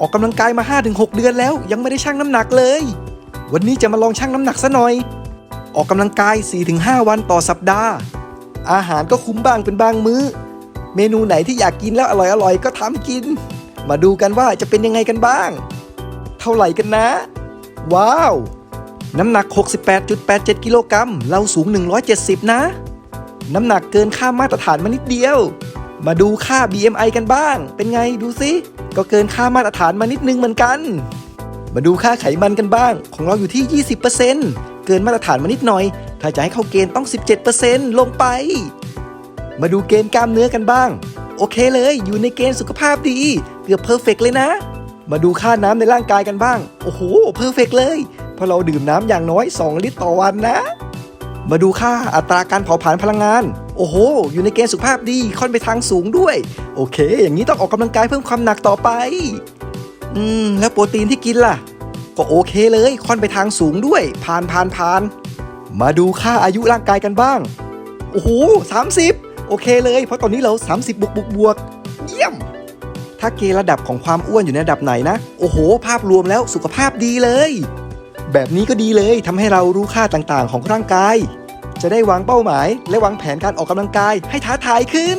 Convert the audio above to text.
ออกกำลังกายมา 5-6 เดือนแล้ว ยังไม่ได้ชั่งน้ำหนักเลย วันนี้จะมาลองชั่งน้ำหนักซะหน่อย ออกกำลังกาย 4-5 วันต่อสัปดาห์ อาหารก็คุ้มบ้างเป็นบางมื้อ เมนูไหนที่อยากกินแล้วอร่อยๆ ก็ทำกิน มาดูกันว่าจะเป็นยังไงกันบ้าง เท่าไหร่กันนะ ว้าว น้ำหนัก 68.87 กิโลกรัมเราสูง 170 นะ น้ำหนักเกินค่ามาตรฐานมานิดเดียว มาดูค่า BMI กันบ้าง เป็นไงดูสิ ก็เกินค่ามาตรฐานมานิดนึงเหมือนกัน มาดูค่าไขมันกันบ้าง ของเราอยู่ที่ 20%เกินมาตรฐานมานิดหน่อย ถ้าจะให้เข้าเกณฑ์ต้อง 17%ลงไป มาดูเกณฑ์กล้ามเนื้อกันบ้าง โอเคเลย อยู่ในเกณฑ์สุขภาพดี เกือบเพอร์เฟกเลยนะ มาดูค่าน้ำในร่างกายกันบ้าง โอ้โห เพอร์เฟกเลย เพราะเราดื่มน้ำอย่างน้อย 2 ลิตรต่อวันนะ มาดูค่าอัตราการเผาผลาญพลังงาน โอ้โห อยู่ในเกณฑ์สุขภาพดี ค่อนไปทางสูงด้วย โอเค อย่างนี้ต้องออกกำลังกายเพิ่มความหนักต่อไป อืม แล้วโปรตีนที่กินล่ะ ก็โอเคเลย ค่อนไปทางสูงด้วย ผ่านผ่านผ่าน มาดูค่าอายุร่างกายกันบ้าง โอ้โห30โอเคเลย เพราะตอนนี้เรา 30 บวกบวกบวก เยี่ยม ถ้าเกณฑ์ระดับของความอ้วนอยู่ในระดับไหนนะ โอ้โห ภาพรวมแล้วสุขภาพดีเลย แบบนี้ก็ดีเลยทำให้เรารู้ค่าต่างๆ ของร่างกาย จะได้วางเป้าหมาย และวางแผนการออกกำลังกายให้ท้าทายขึ้น